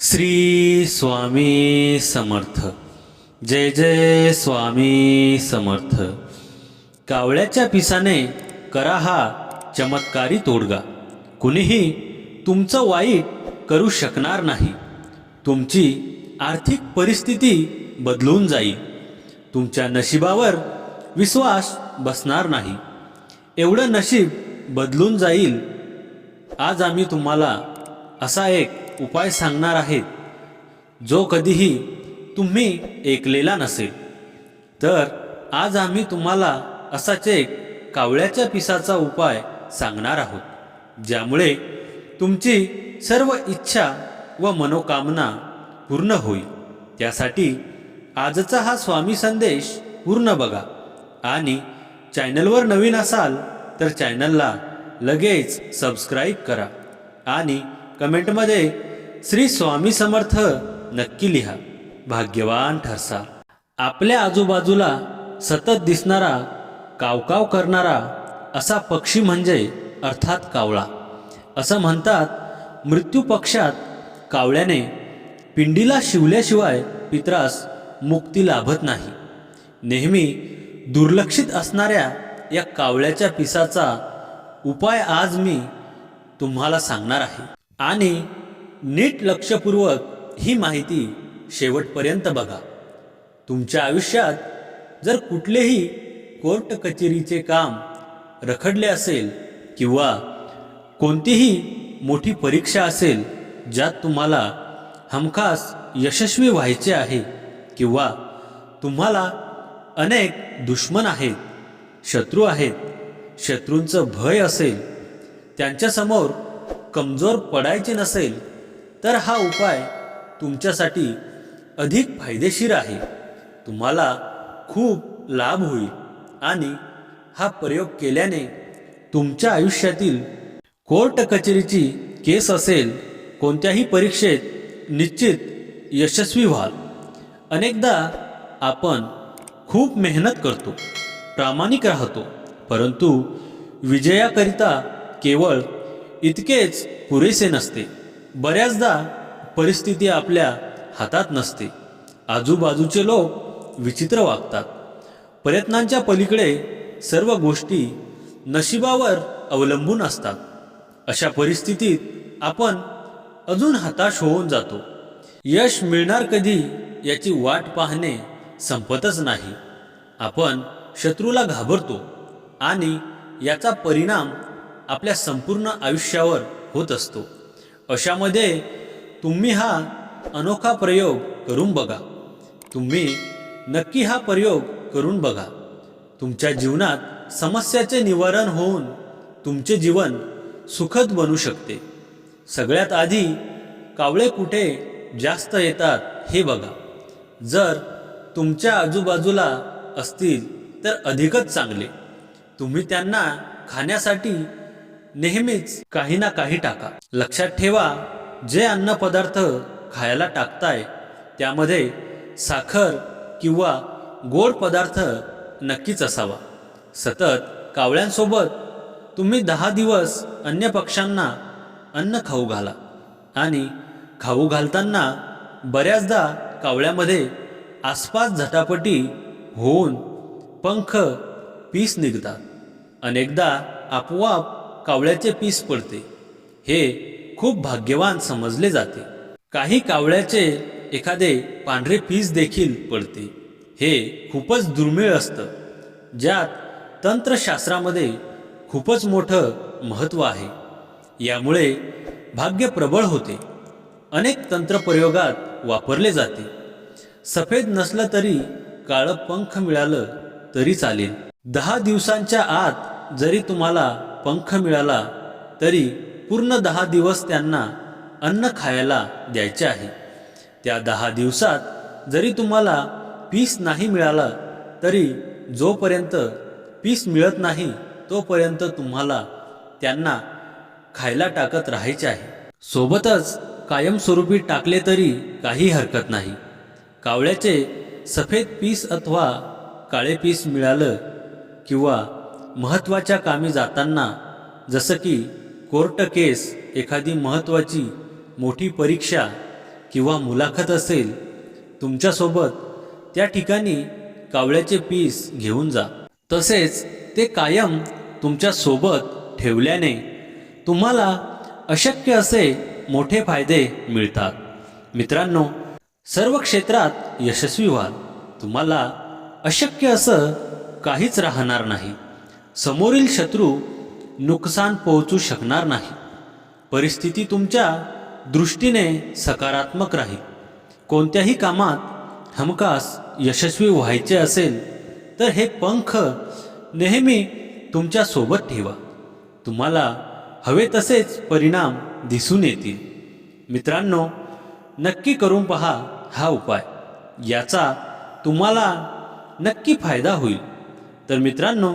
श्री स्वामी समर्थ. जय जय स्वामी समर्थ. कावळ्याच्या पिसाने करा हा चमत्कारी तोडगा. कुणीही तुमचं वाईट करू शकणार नाही. तुमची आर्थिक परिस्थिती बदलून जाईल तुमच्या नशिबावर विश्वास बसणार नाही. एवढं नशीब बदलून जाईल. आज आम्ही तुम्हाला असा एक उपाय सांगणार आहेत. जो कधीही तुम्ही ऐकलेला नसेल. तर आज आम्ही तुम्हाला असाच एक कावळ्याच्या पिसाचा उपाय सांगणार आहोत. ज्यामुळे तुमची सर्व इच्छा व मनोकामना पूर्ण होईल. त्यासाठी आजचा हा स्वामी संदेश पूर्ण बघा. आणि चॅनलवर नवीन असाल तर चॅनलला लगेच सबस्क्राईब करा. आणि कमेंटमध्ये श्री स्वामी समर्थ नक्की लिहा. भाग्यवान ठरसा. आपल्या आजूबाजूला सतत दिसणारा कावकाव करणारा असा पक्षी म्हणजे अर्थात कावळा. असं म्हणतात मृत्यू पक्षात कावळ्याने पिंडीला शिवल्याशिवाय पित्रास मुक्ती लाभत नाही. नेहमी दुर्लक्षित असणाऱ्या या कावळ्याच्या पिसाचा उपाय आज मी तुम्हाला सांगणार आहे. आणि नीट लक्षपूर्वक ही माहिती शेवटपर्यंत बघा. तुमच्या आयुष्यात जर कुठलेही कोर्ट कचेरीचे काम रखडले असेल किंवा कोणतीही मोठी परीक्षा असेल ज्यात तुम्हाला हमखास यशस्वी व्हायचे आहे किंवा तुम्हाला अनेक दुश्मन आहेत शत्रू आहेत शत्रूंचं भय असेल त्यांच्यासमोर कमजोर पडायचे नसेल तर हा उपाय तुमच्यासाठी अधिक फायदेशीर आहे. तुम्हाला खूप लाभ होईल आणि हा प्रयोग केल्याने तुमच्या आयुष्यातील कोर्ट कचेरीची केस असेल कोणत्याही परीक्षेत निश्चित यशस्वी व्हाल. अनेकदा आपण खूप मेहनत करतो प्रामाणिक राहतो परंतु विजयाकरिता केवळ इतकेच पुरेसे नसते. बऱ्याचदा परिस्थिती आपल्या हातात नसते. आजूबाजूचे लोक विचित्र वागतात. प्रयत्नांच्या पलीकडे सर्व गोष्टी नशिबावर अवलंबून असतात. अशा परिस्थितीत आपण अजून हताश होऊन जातो. यश मिळणार कधी याची वाट पाहणे संपतच नाही. आपण शत्रूला घाबरतो आणि याचा परिणाम आपल्या संपूर्ण आयुष्यावर होत असतो. अशामध्ये तुम्ही हा अनोखा प्रयोग करून बघा. तुम्ही नक्की हा प्रयोग करून बघा. तुमच्या जीवनात समस्याचे निवारण होऊन तुमचे जीवन सुखद बनू शकते. सगळ्यात आधी कावळे कुठे जास्त येतात हे बघा. जर तुमच्या आजूबाजूला असतील तर अधिकच चांगले. तुम्ही त्यांना खाण्यासाठी नेहमीच काही ना काही टाका. लक्षात ठेवा जे अन्नपदार्थ खायला टाकताय त्यामध्ये साखर किंवा गोड पदार्थ नक्कीच असावा. सतत कावळ्यांसोबत तुम्ही दहा दिवस अन्य पक्ष्यांना अन्न खाऊ घाला आणि खाऊ घालताना बऱ्याचदा कावळ्यामध्ये आसपास झटापटी होऊन पंख पीस निघतात. अनेकदा आपोआप कावळ्याचे पीस पडते. हे खूप भाग्यवान समजले जाते. काही कावळ्याचे एखादे पांढरे पीस देखील पडते. हे खूपच दुर्मिळ असतं. ज्यात तंत्रशास्त्रामध्ये खूपच मोठं महत्त्व आहे. यामुळे भाग्य प्रबळ होते. अनेक तंत्रप्रयोगात वापरले जाते. सफेद नसलं तरी काळं पंख मिळालं तरी चालेल. दहा दिवसांच्या आत जरी तुम्हाला पंख मिळाला तरी पूर्ण दहा दिवस त्यांना अन्न खायला द्यायचे आहे. त्या दहा दिवसात जरी तुम्हाला पीस नाही मिळालं तरी जोपर्यंत पीस मिळत नाही तोपर्यंत तुम्हाला त्यांना खायला टाकत राहायचे आहे. सोबतच कायमस्वरूपी टाकले तरी काही हरकत नाही. कावळ्याचे सफेद पीस अथवा काळे पीस मिळालं किंवा महत्त्वाच्या कामी जाताना जसं की कोर्ट केस एखादी महत्त्वाची मोठी परीक्षा किंवा मुलाखत असेल तुमच्यासोबत त्या ठिकाणी कावळ्याचे पीस घेऊन जा. तसेच ते कायम तुमच्यासोबत ठेवल्याने तुम्हाला अशक्य असे मोठे फायदे मिळतात. मित्रांनो सर्व क्षेत्रात यशस्वी व्हाल तुम्हाला अशक्य असं काहीच राहणार नाही. समोरील शत्रू नुकसान पोहोचू शकणार नाही. परिस्थिती तुमच्या दृष्टीने सकारात्मक राहील. कोणत्याही कामात हमखास यशस्वी व्हायचे असेल तर हे पंख नेहमी तुमच्यासोबत ठेवा. तुम्हाला हवे तसेच परिणाम दिसून येतील. मित्रांनो नक्की करून पहा हा उपाय. याचा तुम्हाला नक्की फायदा होईल. तर मित्रांनो